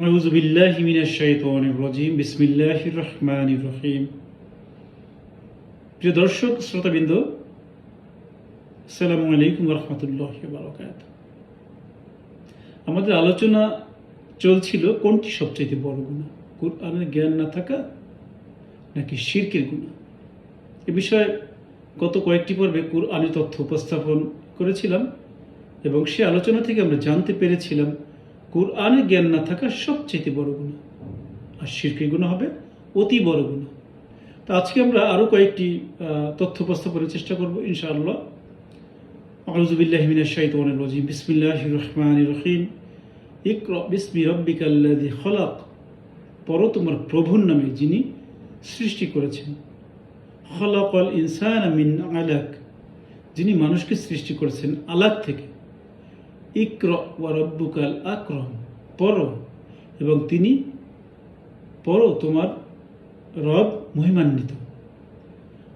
أعوذ بالله من الشيطان الرجيم بسم الله الرحمن الرحيم প্রিয় দর্শক শ্রোতাবৃন্দ আসসালামু আলাইকুম রহমতুল্লাহ বারকাত আমাদের আলোচনা চলছিল কোনটি সবচেয়ে বড় গুণা কোরআনের জ্ঞান না থাকা নাকি শিরকের গুণা এ বিষয়ে গত কয়েকটি পর্বে কোরআনের তথ্য উপস্থাপন করেছিলাম এবং সে আলোচনা থেকে আমরা জানতে পেরেছিলাম কোরআনের জ্ঞান না থাকা সবচেয়ে বড় গুণা। আর শিরকের গুণা হবে অতি বড় গুণা। তো আজকে আমরা আরও কয়েকটি তথ্য উপস্থাপনের চেষ্টা করব, ইনশাআল্লাহ। আউযুবিল্লাহি মিনাশ শাইতানির রাজিম। বিসমিল্লাহির রহমানির রহিম। ইকরা বিসমি রাব্বিকাল্লাযী খলাক। পড়ো তোমার প্রভুর নামে যিনি সৃষ্টি করেছেন। আলাক। যিনি মানুষকে সৃষ্টি করেছেন আলাক থেকে। ইকর ওয়া রব্বুকাল আকরম, পড়ো। এবং তিনি পড়ো তোমার রব মহিমান্বিত।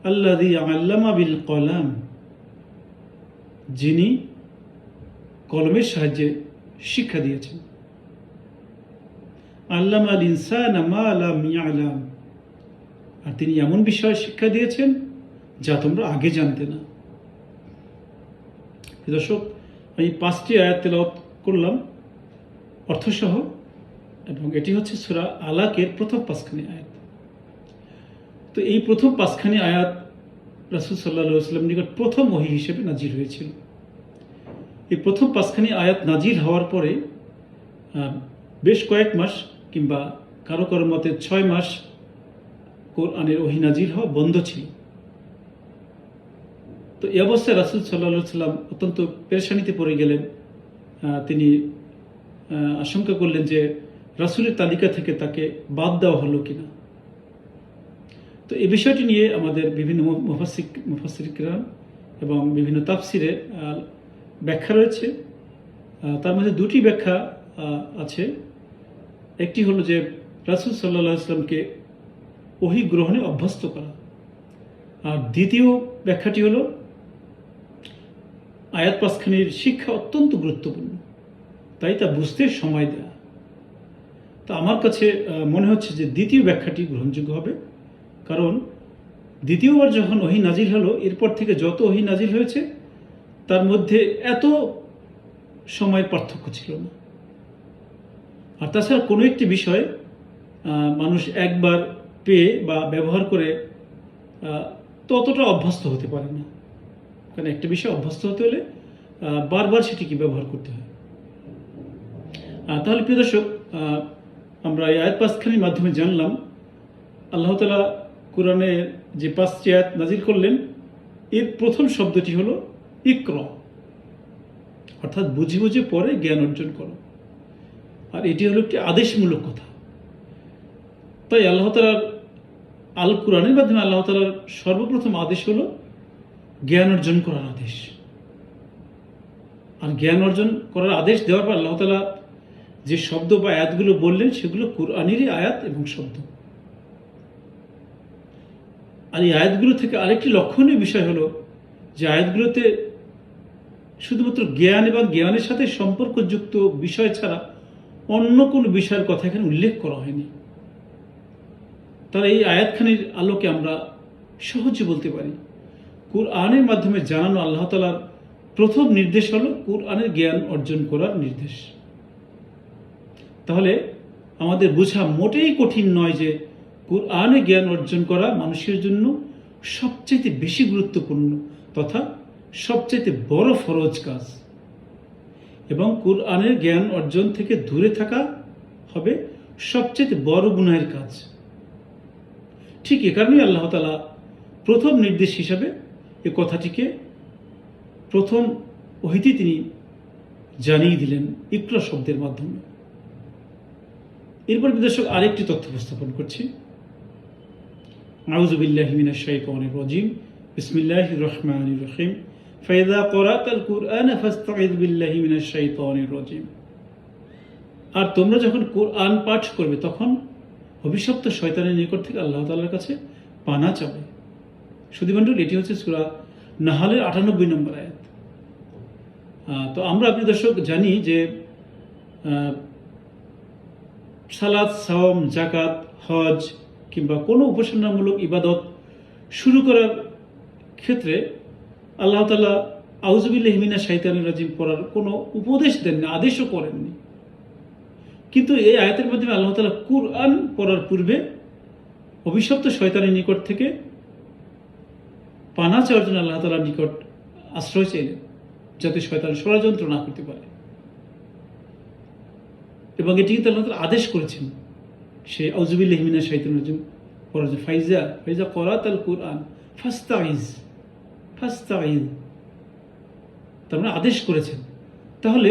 আল্লাদি আল্লামা বিল কলাম, যিনি কলমের সাহায্যে শিক্ষা দিয়েছেন। আল্লাম আল ইনসান আলাম আর তিনি এমন বিষয়ে শিক্ষা দিয়েছেন যা তোমরা আগে জানতে না। দর্শক আমি পাঁচটি আয়াত তেলাওয়াত করলাম অর্থসহ এবং এটি হচ্ছে সুরা আলাকের প্রথম পাঁচখানি আয়াত। তো এই প্রথম পাঁচখানি আয়াত রাসুল সাল্লাহ নিকট প্রথম ওহি হিসেবে নাজির হয়েছিল। এই প্রথম পাঁচখানি আয়াত নাজির হওয়ার পরে বেশ কয়েক মাস কিংবা কারও কারও মতে ছয় মাস কোরআনের ওহি নাজির হওয়া বন্ধ ছিল। তো এই অবস্থায় রাসুল সাল্লাহ সাল্লাম অত্যন্ত পেরেশানিতে পড়ে গেলেন। তিনি আশঙ্কা করলেন যে রাসুলের তালিকা থেকে তাকে বাদ দেওয়া হলো কিনা। তো এই বিষয়টি নিয়ে আমাদের বিভিন্ন মুফাসিক মুফাসিকরাম এবং বিভিন্ন তাফসিরে ব্যাখ্যা রয়েছে। তার মধ্যে দুটি ব্যাখ্যা আছে। একটি হলো যে রাসুল সাল্লাহ আসলামকে ওহি গ্রহণে অভ্যস্ত করা। আর দ্বিতীয় ব্যাখ্যাটি হলো আয়াত পাসখানির শিক্ষা অত্যন্ত গুরুত্বপূর্ণ। তাই তা বুঝতে সময় দেয়া। তো আমার কাছে মনে হচ্ছে যে দ্বিতীয় ব্যাখ্যাটি গ্রহণযোগ্য হবে। কারণ দ্বিতীয়বার যখন ওহি নাজিল হলো, এরপর থেকে যত ওহি নাজিল হয়েছে, তার মধ্যে এত সময় পার্থক্য ছিল না। আর তাছাড়া কোনো একটি বিষয় মানুষ একবার পেয়ে বা ব্যবহার করে ততটা অভ্যস্ত হতে পারে না। কারণ একটা বিষয় অভ্যস্ত হতে হলে বারবার সেটিকে ব্যবহার করতে হয়। তাহলে প্রিয় দর্শক আমরা এই আয়াত পাঁচখানির মাধ্যমে জানলাম, আল্লাহ তালা কোরআনে যে পাঁচটি আয়াত নাজিল করলেন, এর প্রথম শব্দটি হলো ইক্র। অর্থাৎ বুঝে বুঝে পরে জ্ঞান অর্জন করো। আর এটি হলো একটি আদেশমূলক কথা। তাই আল্লাহ তালার আল কোরআনের মাধ্যমে আল্লাহ তালার সর্বপ্রথম আদেশ হলো জ্ঞান অর্জন করার আদেশ। আর জ্ঞান অর্জন করার আদেশ দেওয়ার পর আল্লাহ তালা যে শব্দ বা আয়াতগুলো বললেন, সেগুলো কোরআনেরই আয়াত এবং শব্দ। আর এই আয়াতগুলো থেকে আরেকটি লক্ষণীয় বিষয় হলো যে আয়াতগুলোতে শুধুমাত্র জ্ঞান এবং জ্ঞানের সাথে সম্পর্কযুক্ত বিষয় ছাড়া অন্য কোনো বিষয়ের কথা এখানে উল্লেখ করা হয়নি। তাহলে এই আয়াতখানির আলোকে আমরা সহজে বলতে পারি কোরআনের মাধ্যমে জানানো আল্লাহ তালার প্রথম নির্দেশ হলো কোরআনের জ্ঞান অর্জন করার নির্দেশ। তাহলে আমাদের বোঝা মোটেই কঠিন নয় যে কোরআনে জ্ঞান অর্জন করা মানুষের জন্য সবচেয়ে বেশি গুরুত্বপূর্ণ তথা সবচেয়ে বড় ফরজ কাজ। এবং কোরআনের জ্ঞান অর্জন থেকে দূরে থাকা হবে সবচেয়ে বড় গুনাহের কাজ। ঠিক এ কারণেই আল্লাহ তালা প্রথম নির্দেশ হিসাবে এ কথাটিকে প্রথম ওহিতে তিনি জানিয়ে দিলেন ইকরা শব্দের মাধ্যমে। এরপর বিদর্শক আরেকটি তথ্য উপস্থাপন করছি। বিসমিল্লাহির রহমানির রহিম। ফাইদা করাতাল কুরআন ফাস্তাঈদ বিল্লাহি মিনাশ শাইতানির রাজিম। আর তোমরা যখন কোরআন পাঠ করবে, তখন অভিশপ্ত শয়তানের নিকট থেকে আল্লাহ তাআলার কাছে পানা চাবে। সুদীমণ্ডল এটি হচ্ছে সূরা নাহালের আটানব্বই নম্বর আয়াত। তো আমরা আপনি দর্শক, জানি যে সালাদ সাওম জাকাত হজ কিংবা কোনো উপাসনামূলক ইবাদত শুরু করার ক্ষেত্রে আল্লাহ তালা আউজবিল্লাহমিনা শাইতান রাজিম পড়ার কোনো উপদেশ দেননি আদেশও করেননি। কিন্তু এই আয়াতের মাধ্যমে আল্লাহ তালা কুরআন পড়ার পূর্বে অভিশপ্ত শয়তানের নিকট থেকে পানা চাওয়ার জন্য আল্লাহ তালার নিকট আশ্রয় চাইলেন, যাতে শয়তান ষড়যন্ত্র না করতে পারে। এবং এটি কিন্তু আল্লাহ আদেশ করেছেন, সে আউজুবিল্লাহমিনা শাইতান রাজিম জন্য ফাইজা ফাইজা করাত আল কুরআন ফাস্তাইজ ফাস্তাইজ তার মানে আদেশ করেছেন। তাহলে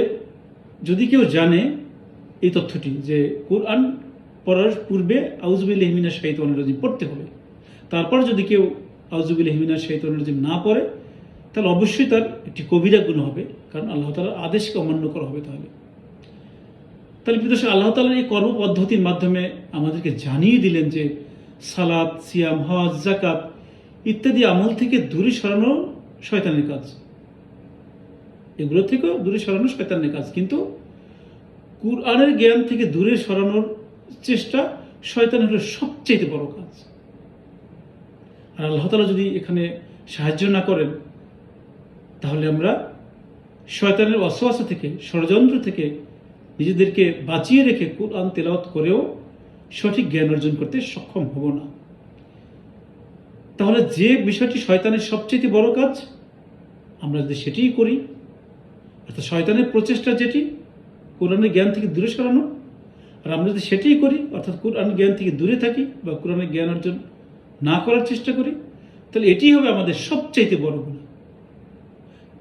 যদি কেউ জানে এই তথ্যটি, যে কোরআন পড়ার পূর্বে আউজুবিল শাহিদ রাজিম পড়তে হবে, তারপর যদি কেউ আউজুবিল হেমিনা শাহিদ রাজিম না পড়ে, তাহলে অবশ্যই তার একটি কবিরা গুণ হবে, কারণ আল্লাহ তালার আদেশকে অমান্য করা হবে তাহলে। তাহলে বিদেশে আল্লাহ তালার এই কর্ম পদ্ধতির মাধ্যমে আমাদেরকে জানিয়ে দিলেন যে সালাদ সিয়াম, হজ জাকাত ইত্যাদি আমল থেকে দূরে সরানো শয়তানের কাজ। এগুলো থেকেও দূরে সরানো শয়তানের কাজ। কিন্তু কুরআনের জ্ঞান থেকে দূরে সরানোর চেষ্টা শয়তান হলো সবচেয়ে বড় কাজ। আর আল্লাহ তালা যদি এখানে সাহায্য না করেন, তাহলে আমরা শয়তানের অসোয়াসা থেকে, ষড়যন্ত্র থেকে নিজেদেরকে বাঁচিয়ে রেখে কোরআন তেলাওয়াত করেও সঠিক জ্ঞান অর্জন করতে সক্ষম হব না। তাহলে যে বিষয়টি শয়তানের সবচেয়ে বড় কাজ, আমরা যদি সেটিই করি, অর্থাৎ শয়তানের প্রচেষ্টা যেটি, কোরআনের জ্ঞান থেকে দূরে সরানো, আর আমরা যদি সেটিই করি, অর্থাৎ কোরআন জ্ঞান থেকে দূরে থাকি বা কোরআনের জ্ঞান অর্জন না করার চেষ্টা করি, তাহলে এটি হবে আমাদের সবচাইতে বড় গুণ।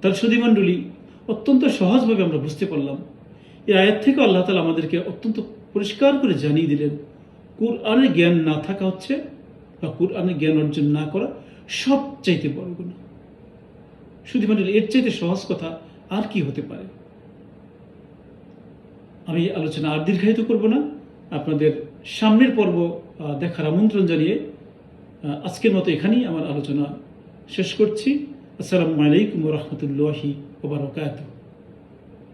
তার সুদীমণ্ডলী অত্যন্ত সহজভাবে আমরা বুঝতে পারলাম, এই আয়াত থেকে আল্লাহ তালা আমাদেরকে অত্যন্ত পরিষ্কার করে জানিয়ে দিলেন কোরআনের জ্ঞান না থাকা হচ্ছে বা কোরআনের জ্ঞান অর্জন না করা সবচাইতে বড় গুণ। সুদীমণ্ডলী এর চাইতে সহজ কথা আর কি হতে পারে? আমি আলোচনা আর দীর্ঘায়িত করব না। আপনাদের সামনের পর্ব দেখার আমন্ত্রণ জানিয়ে আজকের মতো এখানেই আমার আলোচনা শেষ করছি। আসসালামু আলাইকুম রহমতুল্লাহি ওবরাকাতুহ